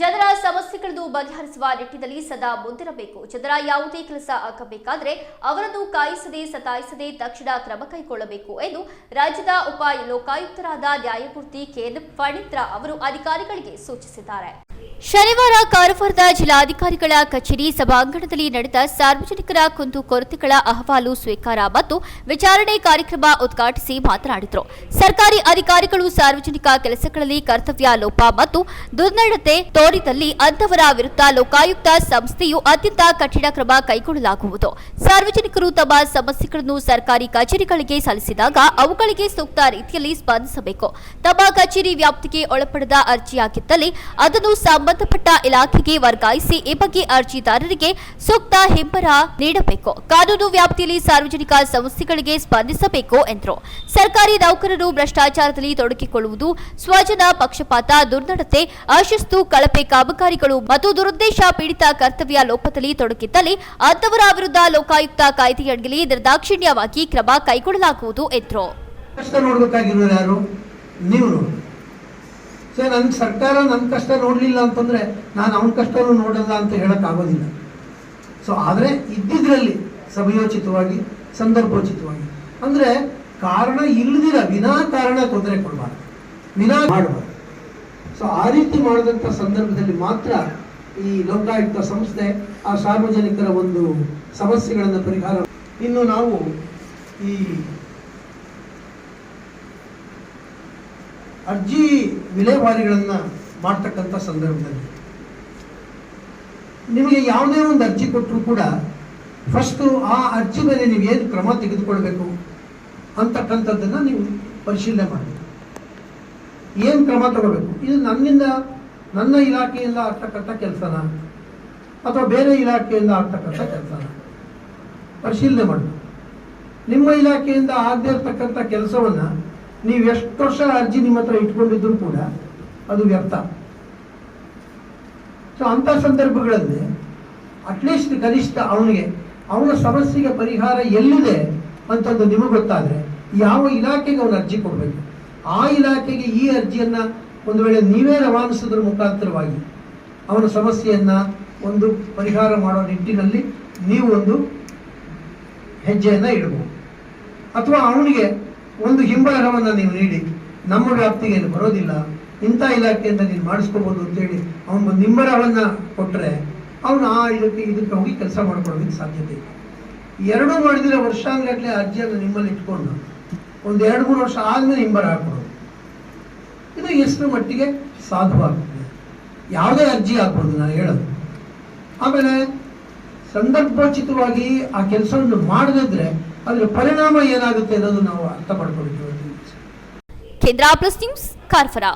ಜನರ ಸಮಸ್ಯೆಗಳನ್ನು ಬಗೆಹರಿಸುವ ನಿಟ್ಟಿನಲ್ಲಿ ಸದಾ ಮುಂದಿರಬೇಕು. ಜನರ ಯಾವುದೇ ಕೆಲಸ ಆಗಬೇಕಾದರೆ ಅವರನ್ನು ಕಾಯಿಸದೆ ಸತಾಯಿಸದೆ ತಕ್ಷಣ ಕ್ರಮ ಕೈಗೊಳ್ಳಬೇಕು ಎಂದು ರಾಜ್ಯದ ಉಪ ಲೋಕಾಯುಕ್ತರಾದ ನ್ಯಾಯಮೂರ್ತಿ ಕೆಎನ್ ಫಣಿತ್ರ ಅವರು ಅಧಿಕಾರಿಗಳಿಗೆ ಸೂಚಿಸಿದ್ದಾರೆ. ಶನಿವಾರ ಕಾರವಾರದ ಜಿಲ್ಲಾಧಿಕಾರಿಗಳ ಕಚೇರಿ ಸಭಾಂಗಣದಲ್ಲಿ ನಡೆದ ಸಾರ್ವಜನಿಕರ ಕುಂದು ಕೊರತೆಗಳ ಅಹವಾಲು ಸ್ವೀಕಾರ ಮತ್ತು ವಿಚಾರಣೆ ಕಾರ್ಯಕ್ರಮ ಉದ್ಘಾಟಿಸಿ ಮಾತನಾಡಿದರು. ಸರ್ಕಾರಿ ಅಧಿಕಾರಿಗಳು ಸಾರ್ವಜನಿಕ ಕೆಲಸಗಳಲ್ಲಿ ಕರ್ತವ್ಯ ಲೋಪ ಮತ್ತು ದುರ್ನಡತೆ ತೋರಿದಲ್ಲಿ ಅಂತವರ ವಿರುದ್ಧ ಲೋಕಾಯುಕ್ತ ಸಂಸ್ಥೆಯು ಅತ್ಯಂತ ಕಠಿಣ ಕ್ರಮ ಕೈಗೊಳ್ಳಲಾಗುವುದು. ಸಾರ್ವಜನಿಕರು ತಮ್ಮ ಸಮಸ್ಯೆಗಳನ್ನು ಸರ್ಕಾರಿ ಕಚೇರಿಗಳಿಗೆ ಸಲ್ಲಿಸಿದಾಗ ಅವುಗಳಿಗೆ ಸೂಕ್ತ ರೀತಿಯಲ್ಲಿ ಸ್ಪಂದಿಸಬೇಕು. ತಮ್ಮ ಕಚೇರಿ ವ್ಯಾಪ್ತಿಗೆ ಒಳಪಡದ ಅರ್ಜಿಯಾಗಿದ್ದಲ್ಲಿ ಅದನ್ನು ಸಂಬಂಧಪಟ್ಟ ಇಲಾಖೆಗೆ ವರ್ಗಾಯಿಸಿ ಈ ಬಗ್ಗೆ ಅರ್ಜಿದಾರರಿಗೆ ಸೂಕ್ತ ಹಿಂಬರ ನೀಡಬೇಕು. ಕಾನೂನು ವ್ಯಾಪ್ತಿಯಲ್ಲಿ ಸಾರ್ವಜನಿಕ ಸಮಸ್ಯೆಗಳಿಗೆ ಸ್ಪಂದಿಸಬೇಕು ಎಂದರು. ಸರ್ಕಾರಿ ನೌಕರರು ಭ್ರಷ್ಟಾಚಾರದಲ್ಲಿ ತೊಡಗಿಕೊಳ್ಳುವುದು, ಸ್ವಜನ ಪಕ್ಷಪಾತ, ದುರ್ನಡತೆ, ಅಶಿಸ್ತು, ಕಳಪೆ ಕಾಮಗಾರಿಗಳು ಮತ್ತು ದುರುದ್ದೇಶ ಪೀಡಿತ ಕರ್ತವ್ಯ ಲೋಪದಲ್ಲಿ ತೊಡಗಿದ್ದಲ್ಲಿ ಅಂತವರ ವಿರುದ್ಧ ಲೋಕಾಯುಕ್ತ ಕಾಯ್ದೆಯಡಿಯಲ್ಲಿ ನಿರ್ದಾಕ್ಷಿಣ್ಯವಾಗಿ ಕ್ರಮ ಕೈಗೊಳ್ಳಲಾಗುವುದು ಎಂದರು ಕಷ್ಟ ನೋಡ್ಬೇಕಾಗಿರೋರು ಯಾರು ನೀವು ನೋಡಿ ಸೊ ನನ್ನ ಸರ್ಕಾರ ನನ್ನ ಕಷ್ಟ ನೋಡಲಿಲ್ಲ ಅಂತಂದ್ರೆ ನಾನು ಅವನ ಕಷ್ಟನೂ ನೋಡಲ್ಲ ಅಂತ ಹೇಳೋಕ್ಕಾಗೋದಿಲ್ಲ. ಸೊ ಆದರೆ ಇದ್ದಿದ್ರಲ್ಲಿ ಸಮಯೋಚಿತವಾಗಿ, ಸಂದರ್ಭೋಚಿತವಾಗಿ. ಅಂದ್ರೆ ಕಾರಣ ಇಲ್ಲದಿರ ವಿನಾಕಾರಣ ತೊಂದರೆ ಕೊಡಬಾರ್ದು. ವಿನಾ ಮಾಡಬಾರ್ದು. ಸೊ ಆ ರೀತಿ ಮಾಡಿದಂಥ ಸಂದರ್ಭದಲ್ಲಿ ಮಾತ್ರ ಈ ಲೋಕಾಯುಕ್ತ ಸಂಸ್ಥೆ ಆ ಸಾರ್ವಜನಿಕರ ಒಂದು ಸಮಸ್ಯೆಗಳನ್ನು ಪರಿಹಾರ ಇನ್ನು ನಾವು ಈ ಅರ್ಜಿ ವಿಲೇವಾರಿಗಳನ್ನು ಮಾಡ್ತಕ್ಕಂಥ ಸಂದರ್ಭದಲ್ಲಿ ನಿಮಗೆ ಯಾವುದೇ ಒಂದು ಅರ್ಜಿ ಕೊಟ್ಟರು ಕೂಡ ಫಸ್ಟು ಆ ಅರ್ಜಿ ಮೇಲೆ ನೀವು ಏನು ಕ್ರಮ ತೆಗೆದುಕೊಳ್ಬೇಕು ಅಂತಕ್ಕಂಥದ್ದನ್ನು ನೀವು ಪರಿಶೀಲನೆ ಮಾಡಬೇಕು. ಏನು ಕ್ರಮ ತಗೋಬೇಕು? ಇದು ನನ್ನಿಂದ ನನ್ನ ಇಲಾಖೆಯಿಂದ ಆಗ್ತಕ್ಕಂಥ ಕೆಲಸನ? ಅಥವಾ ಬೇರೆ ಇಲಾಖೆಯಿಂದ ಆಗ್ತಕ್ಕಂಥ ಕೆಲಸನ? ಪರಿಶೀಲನೆ ಮಾಡಬೇಕು. ನಿಮ್ಮ ಇಲಾಖೆಯಿಂದ ಆಗದೇ ಇರತಕ್ಕಂಥ ಕೆಲಸವನ್ನು ನೀವು ಎಷ್ಟು ವರ್ಷ ಅರ್ಜಿ ನಿಮ್ಮ ಹತ್ರ ಇಟ್ಕೊಂಡಿದ್ರು ಕೂಡ ಅದು ವ್ಯರ್ಥ. ಸೊ ಅಂಥ ಸಂದರ್ಭಗಳಲ್ಲಿ ಅಟ್ಲೀಸ್ಟ್ ಕನಿಷ್ಠ ಅವನಿಗೆ, ಅವನ ಸಮಸ್ಯೆಗೆ ಪರಿಹಾರ ಎಲ್ಲಿದೆ ಅಂತಂದು ನಿಮಗೆ ಗೊತ್ತಾದರೆ ಯಾವ ಇಲಾಖೆಗೆ ಅವನು ಅರ್ಜಿ ಕೊಡಬೇಕು. ಆ ಇಲಾಖೆಗೆ ಈ ಅರ್ಜಿಯನ್ನು ಒಂದು ವೇಳೆ ನೀವೇ ರವಾನಿಸಿದ್ರ ಮುಖಾಂತರವಾಗಿ ಅವನ ಸಮಸ್ಯೆಯನ್ನು ಒಂದು ಪರಿಹಾರ ಮಾಡೋ ನಿಟ್ಟಿನಲ್ಲಿ ನೀವು ಒಂದು ಹೆಜ್ಜೆಯನ್ನು ಇಡಬಹುದು ಅಥವಾ ಅವನಿಗೆ ಒಂದು ಹಿಂಬರಹವನ್ನು ನೀವು ನೀಡಿ ನಮ್ಮ ವ್ಯಾಪ್ತಿಗೆ ಏನು ಬರೋದಿಲ್ಲ, ಇಂಥ ಇಲಾಖೆಯಿಂದ ನೀನು ಮಾಡಿಸ್ಕೋಬೋದು ಅಂತೇಳಿ ಅವನು ಹಿಂಬರಹವನ್ನು ಕೊಟ್ಟರೆ ಅವನು ಆ ಇದಕ್ಕೆ ಇದಕ್ಕೆ ಹೋಗಿ ಕೆಲಸ ಮಾಡ್ಕೊಳ್ಳೋದಕ್ಕೆ ಸಾಧ್ಯತೆ ಇದೆ ಎರಡೂ ಮಾಡಿದ್ರೆ ವರ್ಷಾಂಗಟ್ಟಲೆ ಅರ್ಜಿಯನ್ನು ನಿಮ್ಮಲ್ಲಿ ಇಟ್ಕೊಂಡು ಒಂದು ಎರಡು, ಮೂರು ವರ್ಷ ಆದಮೇಲೆ ಹಿಂಬರ ಹಾಕ್ಬೋದು ಇದು ಎಷ್ಟು ಮಟ್ಟಿಗೆ ಸಾಧುವಾಗ್ತದೆ. ಯಾವುದೇ ಅರ್ಜಿ ಆಗ್ಬೋದು ನಾನು ಹೇಳೋದು. ಆಮೇಲೆ ಸಂದರ್ಭೋಚಿತವಾಗಿ ಆ ಕೆಲಸವನ್ನು ಮಾಡದಿದ್ರೆ ಅದರ ಪರಿಣಾಮ ಏನಾಗುತ್ತೆ ಅನ್ನೋದು ನಾವು ಅರ್ಥ ಮಾಡ್ಕೊಳ್ತೀವಿ ಕೇಂದ್ರ ಪ್ಲಸ್ ನ್ಯೂಸ್ ಕಾರ್ಫರ.